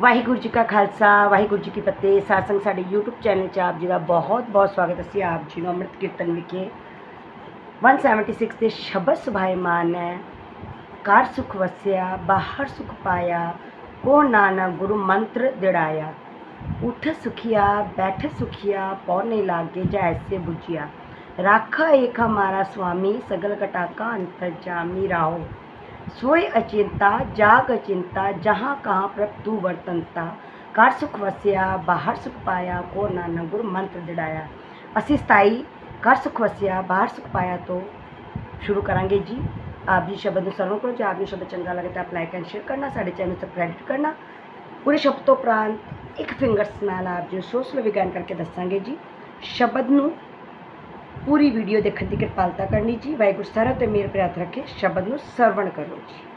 ਵਾਹਿਗੁਰੂ ਜੀ ਕਾ ਖਾਲਸਾ ਵਾਹਿਗੁਰੂ ਜੀ ਕੀ ਫਤਿਹ ਸਾਸੰਗ ਸਾਡੇ YouTube channel 'ਚ ਆਪ ਜੀ ਦਾ ਬਹੁਤ ਬਹੁਤ ਸਵਾਗਤ ਅਸੀਂ ਆਪ ਜੀ ਨੂੰ ਅੰਮ੍ਰਿਤ ਕੀਰਤਨ ਵਿਖੇ 176 ਦੇ ਸ਼ਬਦ ਸੁਭਾਇਮਾਨ ਹੈ ਘਰ ਸੁਖ ਵਸਿਆ ਬਾਹਰ ਸੁਖ ਪਾਇਆ ਕੋ ਨਾਨਕ ਗੁਰੂ ਮੰਤਰ ਦਿੜਾਇਆ ਉਠ ਸੁਖਿਆ ਬੈਠ ਸੁਖਿਆ ਪੌਨੇ ਲਾਗੇ ਜੈਸੇ ਬੁਝਿਆ ਰਾਖਾ ਏਕ ਹਮਾਰਾ ਸੁਆਮੀ ਸਗਲ ਕਟਾਕਾ ਅੰਤਰ ਜਾਮੀ ਰਾਓ सोय अचिंता जाग अचिंता जहाँ कहाँ प्रभ तू वर्तनता ਘਰ ਸੁਖ ਵਸਿਆ ਬਾਹਰ ਸੁਖ ਪਾਇਆ ਕੋ ਨਾਨਕ ਗੁਰ ਮੰਤਰ ਦਿੜਾਇਆ ਅਸੀਂ ਸਤਾਈ ਘਰ ਸੁਖ ਵਸਿਆ ਬਾਹਰ ਸੁਖ ਪਾਇਆ ਤੋਂ ਸ਼ੁਰੂ ਕਰਾਂਗੇ ਜੀ ਆਪ ਜੀ ਸ਼ਬਦ ਨੂੰ ਸਰਵਣ ਕਰੋ ਜੇ ਆਪ ਨੂੰ ਸ਼ਬਦ ਚੰਗਾ ਲੱਗੇ ਤਾਂ ਲਾਈਕ ਐਂਡ ਸ਼ੇਅਰ ਕਰਨਾ ਸਾਡੇ ਚੈਨਲ ਸਬਸਕ੍ਰਾਈਬ ਕਰਨਾ ਪੂਰੇ ਸ਼ਬਦ ਤੋਂ ਉਪਰੰਤ ਇੱਕ ਫਿੰਗਰਸ ਨਾਲ ਆਪ ਜੀ ਸੋਸ਼ਲ ਵਿਗਿਆਨ ਕਰਕੇ ਦੱਸਾਂਗੇ ਜੀ ਸ਼ਬਦ ਨੂੰ पूरी वीडियो देखने की कृपालता करनी जी, वाहगुरु सारा तो मेरे प्रयात रखे, शब्द में सरवण करो जी।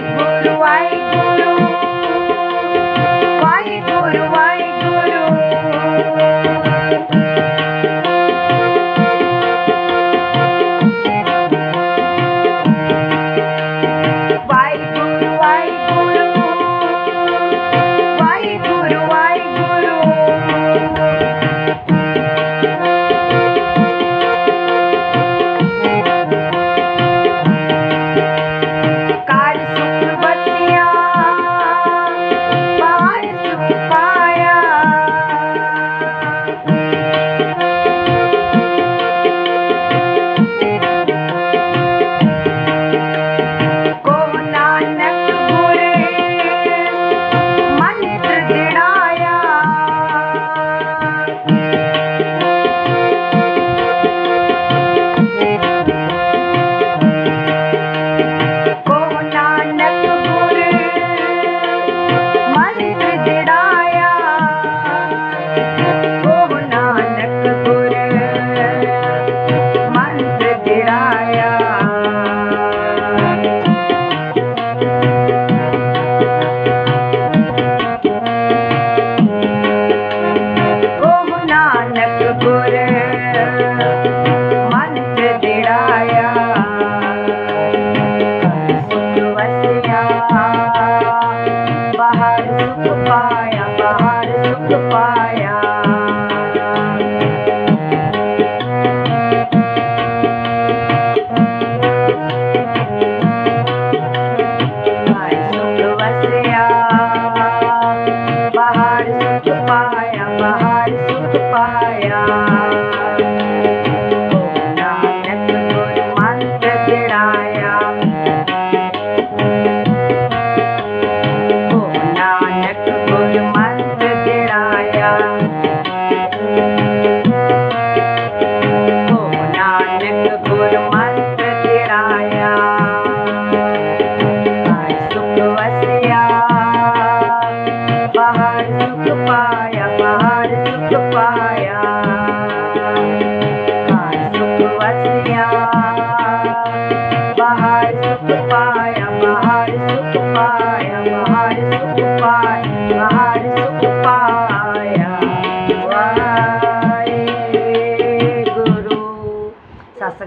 white, blue, white, blue.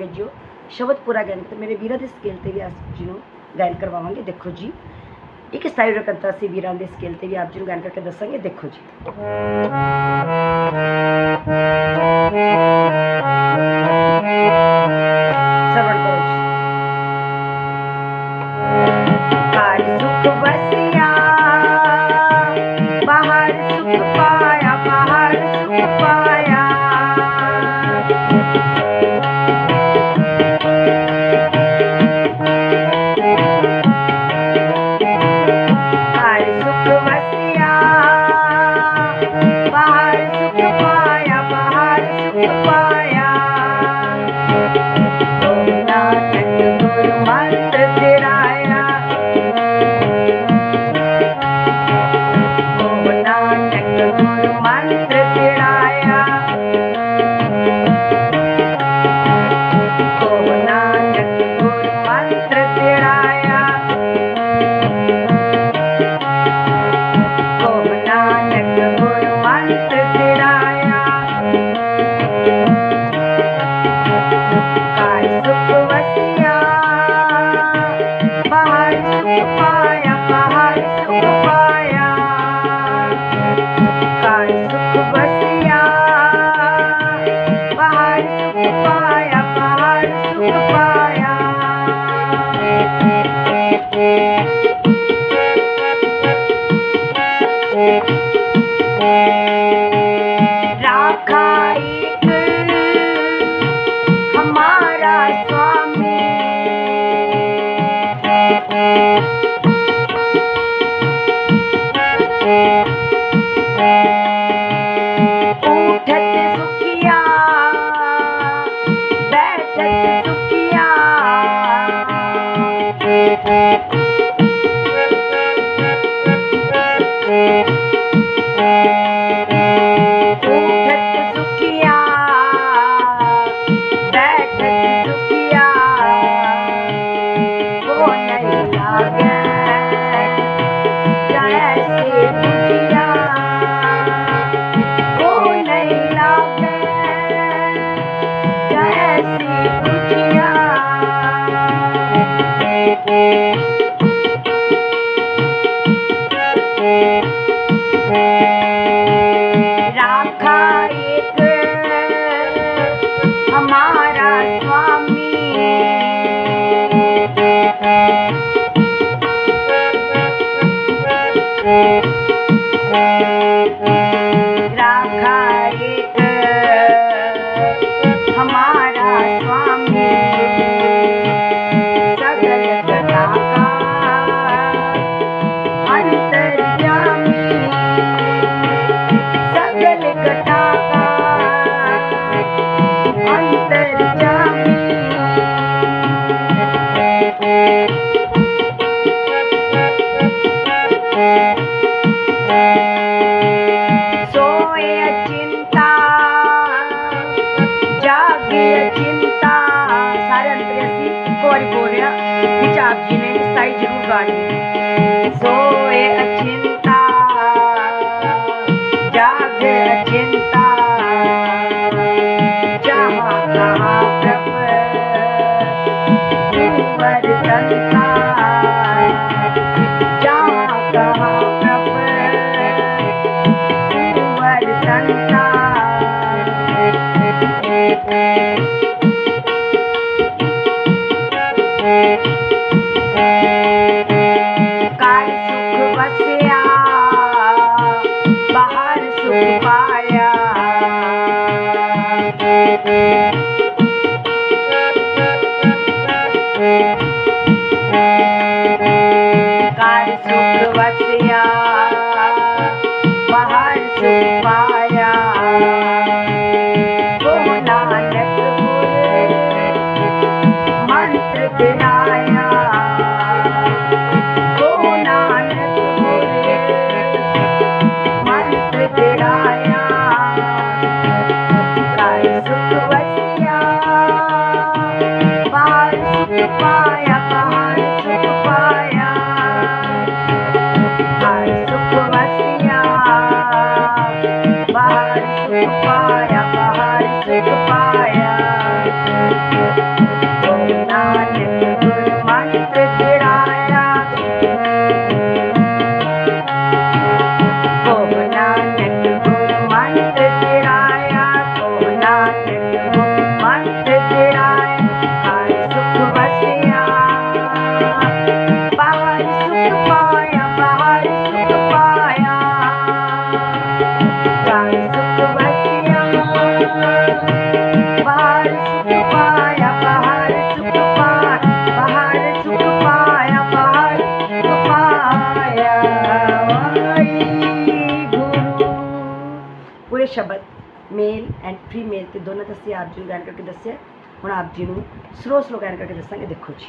ਸੰਗਤ ਜੀਓ ਸ਼ਬਦ ਪੂਰਾ ਗਿਆਨ ਤੇ ਮੇਰੇ ਵੀਰਾਂ ਦੇ ਸਕੇਲ ਤੇ ਵੀ ਆਪ ਜੀ ਨੂੰ ਗਾਇਨ ਕਰਵਾਵਾਂਗੇ, ਦੇਖੋ ਜੀ। ਇੱਕ ਸਟਾਈਲ ਰਕੰਤਾ ਸੀ ਵੀਰਾਂ ਦੇ ਸਕੇਲ ਤੇ ਵੀ ਆਪ ਜੀ ਨੂੰ ਗਾਇਨ ਕਰਕੇ ਦੱਸਾਂਗੇ, ਦੇਖੋ ਜੀ। ਤੇ ਦੋਨਾਂ ਦਾ ਆਪ ਜੀ ਨੂੰ ਗਾਇਨ ਕਰਕੇ ਦੱਸਿਆ। ਹੁਣ ਆਪ ਜੀ ਨੂੰ ਸਲੋ ਸਲੋ ਗਾਇਨ ਕਰਕੇ ਦੱਸਾਂਗੇ, ਦੇਖੋ ਜੀ।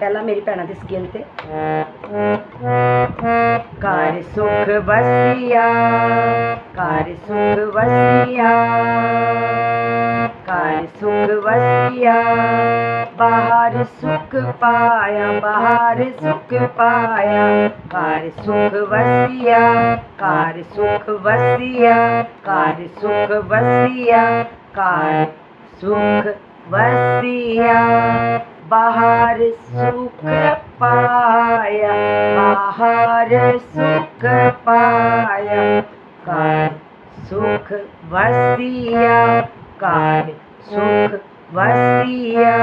ਪਹਿਲਾਂ ਮੇਰੀ ਭੈਣਾਂ ਦੀ ਸਕੇਲ ਤੇ। ਕਾਰ ਸੁਖ ਵਸਿਆ ਕਾਰ ਸੁਖ ਵਸਿਆ ਕਾਰ ਸੁਖ ਵਸਿਆ। बाहर सुख पाया बाहर सुख पाया कार सुख बसिया कार सुख बसिया कार सुख बसिया कार सुख बसिया बाहर सुख पाया बाहर सुख पाया कार सुख बसिया कार सुख बसिया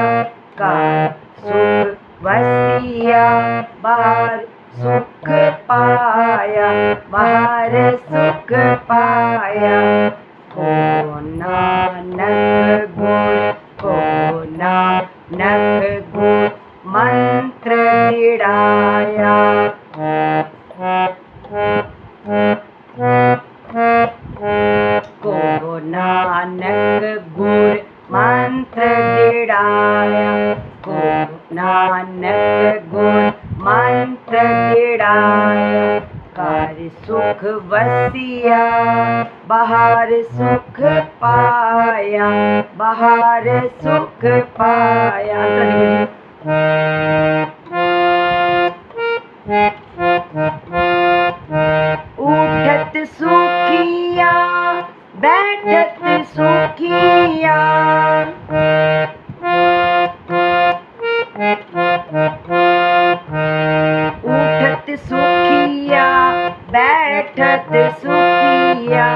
का सुख वसिया बार सुख पाया, बार सुख पाया। को नानक गुण, को नानक गुण मंत्र को नानक गुण मंत्र सुख वसिया बाहर सुख पाया बाहर सुख पाया उठत सुखिया बैठत उठत सुखिया बैठत सुखिया।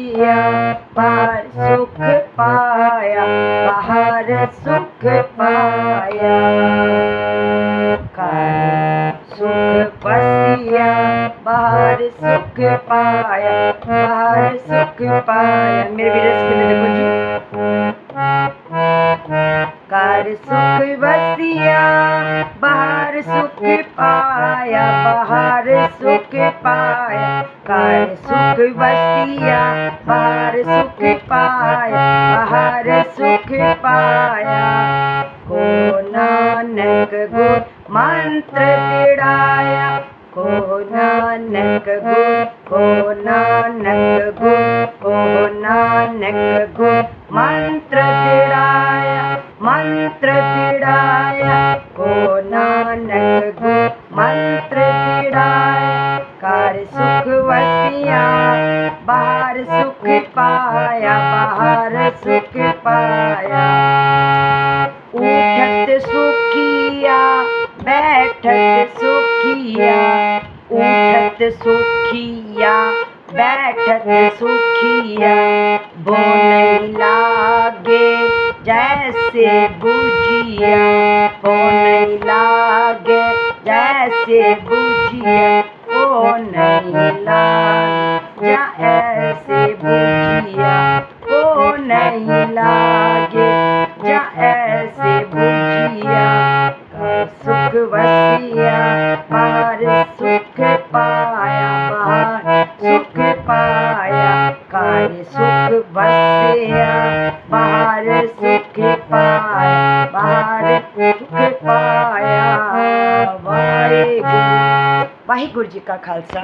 वसिया बाहर सुख पाया, बाहर सुख पाया। सुख वसिया बाहर सुख पाया, बाहर सुख पाया। मेरे के लिए देखो जी। कर सुख बसिया, बाहर सुख पाया। बाहर सुख पाया कर सुख वसिया, बाहर सुख पाया, बाहर सुख पाया। को नानक गुण मंत्र दिड़ाया, को नानक गुण, को नानक गुण, को नानक सुख पाया बाहर सुख पाया। उठत सुखिया, बैठत सुखिया, उठत सुखिया, बैठत सुखिया। बोन लागे जैसे बुझिया, बोन लागे जैसे बुझिया ओ नहीं लागे। क्या ऐसे बुझिया को नहीं लागे। क्या ऐसे बुझिया सुख वसिया, पार सुख पाया, पार सुख पाया, कार सुख वसिया, पार सुख पाया, पार सुख पाया। वाहे गुरु वाहिगुरु जी का खालसा